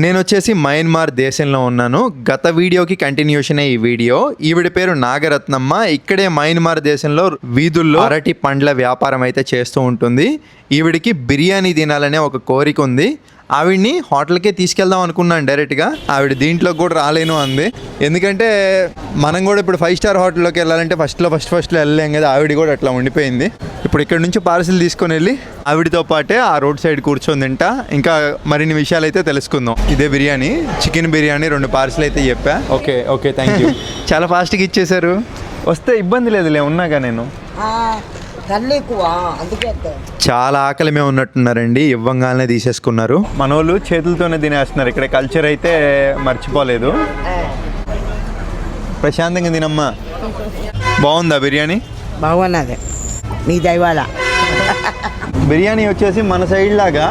నేను వచ్చేసి మయన్మార్ దేశంలో ఉన్నాను. గత వీడియోకి కంటిన్యూషన్ ఈ వీడియో. ఈవిడ పేరు నాగరత్నమ్మ. ఇక్కడే మయన్మార్ దేశంలో వీధుల్లో అరటి పండ్ల వ్యాపారం అయితే చేస్తూ ఉంటుంది. ఈవిడికి బిర్యానీ తినాలనే ఒక కోరిక ఉంది. ఆవిడ్ని హోటల్కే తీసుకెళ్దాం అనుకున్నాను డైరెక్ట్గా. ఆవిడ దీంట్లో కూడా రాలేను అంది. ఎందుకంటే మనం కూడా ఇప్పుడు ఫైవ్ స్టార్ హోటల్లోకి వెళ్ళాలంటే ఫస్ట్లో ఫస్ట్ ఫస్ట్లో వెళ్ళలేం కదా ఆవిడ కూడా అట్లా ఉండిపోయింది. ఇప్పుడు ఇక్కడ నుంచి పార్సిల్ తీసుకొని వెళ్ళి ఆవిడతో పాటే ఆ రోడ్ సైడ్ కూర్చొని తింటా. ఇంకా మరిన్ని విషయాలు అయితే తెలుసుకుందాం. ఇదే బిర్యానీ చికెన్ బిర్యానీ రెండు పార్సిల్ అయితే చెప్పా. ఓకే ఓకే థ్యాంక్ యూ చాలా ఫాస్ట్గా ఇచ్చేశారు. వస్తే ఇబ్బంది లేదులే ఉన్నాగా నేను. కళ్ళు ఎక్కువ అందుకే. చాలా ఆకలి మేము ఉన్నట్టున్నారండి ఇవ్వంగానే తీసేసుకున్నారు. మన వాళ్ళు చేతులతోనే తినేస్తున్నారు. ఇక్కడ కల్చర్ అయితే మర్చిపోలేదు. ప్రశాంతంగా తినమ్మా. బాగుందా బిర్యానీ? బాగున్నది. మీ దైవాల. బిర్యానీ వచ్చేసి మన సైడ్ లాగా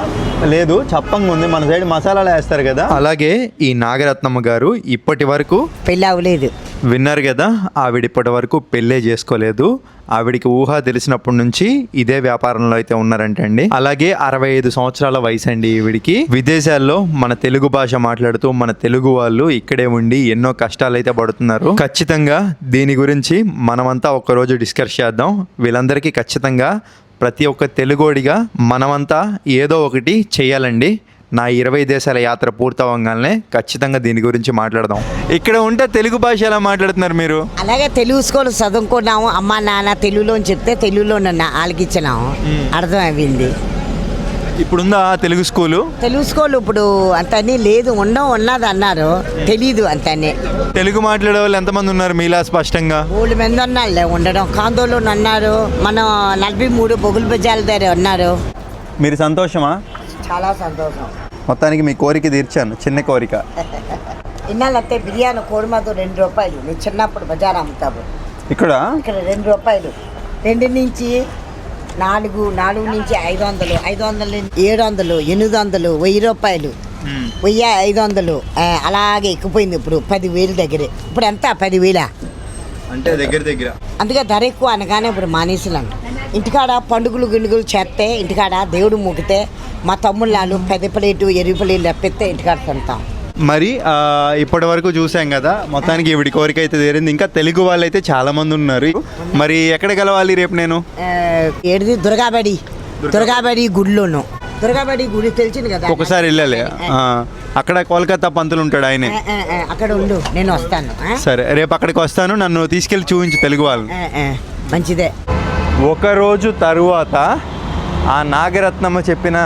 లేదు చప్పంగా ఉంది. మన సైడ్ మసాలాలు వేస్తారు కదా. అలాగే ఈ నాగరత్నమ్మ గారు ఇప్పటి వరకు పెళ్ళి అవ్వలేదు. విన్నారు కదా ఆవిడ ఇప్పటి వరకు పెళ్ళే చేసుకోలేదు. ఆవిడికి ఊహ తెలిసినప్పటి నుంచి ఇదే వ్యాపారంలో అయితే ఉన్నారంటండి. అలాగే అరవై ఐదు సంవత్సరాల వయసు అండి ఈవిడికి. విదేశాల్లో మన తెలుగు భాష మాట్లాడుతూ మన తెలుగు వాళ్ళు ఇక్కడే ఉండి ఎన్నో కష్టాలు అయితే పడుతున్నారు. ఖచ్చితంగా దీని గురించి మనమంతా ఒకరోజు డిస్కస్ చేద్దాం. వీళ్ళందరికీ ఖచ్చితంగా ప్రతి ఒక్క తెలుగోడిగా మనమంతా ఏదో ఒకటి చేయాలండి. నా ఇరవై దేశాల యాత్ర పూర్తవగానే ఖచ్చితంగా దీని గురించి మాట్లాడదాం. ఇక్కడ ఉంటే తెలుగు భాష ఎలా మాట్లాడుతున్నారు మీరు? అలాగే తెలుగు స్కూల్ చదువుకున్నాము. అమ్మ నాన్న తెలుగులో అని చెప్తే తెలుగులో నన్ను ఆలకిచ్చినాము అర్థం అయింది ఇప్పుడుందా తెలుగు స్కూలు? తెలుగు స్కూల్ ఇప్పుడు అంతని లేదు. ఉండం ఉన్నది అన్నారు. తెలీదు అంతని. తెలుగు మాట్లాడే వాళ్ళు ఎంతమంది ఉన్నారు మీలా స్పష్టంగా? మూడు మంది ఉన్నారులే ఉండడం. కాందోలు ఉన్నారు. మనం నలభై మూడు బొగులు బజార్ల దగ్గర ఉన్నారు. మీరు సంతోషమా? చాలా సంతోషం. మొత్తానికి మీ కోరిక తీర్చాను చిన్న కోరిక. ఇన్నాళ్ళంతే బిర్యానీ కోడిమతో రెండు రూపాయలు. నేను చిన్నప్పుడు బజార్ అమ్ముతాము. ఇక్కడ? ఇక్కడ రెండు రూపాయలు. రెండు నుంచి నాలుగు నాలుగు నుంచి ఐదు వందలు ఐదు వందల నుంచి ఏడు వందలు ఎనిమిది వందలు వెయ్యి రూపాయలు. వెయ్యి ఐదు వందలు. అలాగే ఎక్కిపోయింది ఇప్పుడు పదివేలు దగ్గరే. ఇప్పుడు ఎంత? పదివేల? అంటే దగ్గర దగ్గర. అందుకే ధర ఎక్కువ అనగానే ఇప్పుడు మానేసినాను. ఇంటికాడ పండుగలు గిండుగులు చేస్తే ఇంటికాడ దేవుడు మొక్కితే మా తమ్ముళ్ళు పెద్ద ప్లేటు ఎరువు ప్లేట్లు రప్పిస్తే ఇంటికాడ తింటాం. మరి ఆ, ఇప్పటి వరకు చూసాం కదా మొత్తానికి ఈవిడి కోరిక అయితే తీరింది. ఇంకా తెలుగు వాళ్ళు అయితే చాలా మంది ఉన్నారు. మరి ఎక్కడ కలవాలి రేపు నేను? ఏడిది? దుర్గాబడి. దుర్గాబడి. గుడిలోను దుర్గాబడి గుడి తెలిసింది కదా? ఒకసారి వెళ్ళాలి. అక్కడ కోల్కతా పంతులు ఉంటాడు ఆయనే. అక్కడ ఉండు నేను వస్తాను? సరే రేపు అక్కడికి వస్తాను నన్ను తీసుకెళ్ళి చూపించు తెలుగు ఆ, మంచిదే. ఒక రోజు తరువాత ఆ నాగరత్నమ్మ చెప్పిన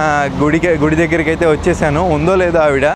గుడికి గుడి దగ్గరికి అయితే వచ్చేసాను. ఉందో లేదో ఆవిడ?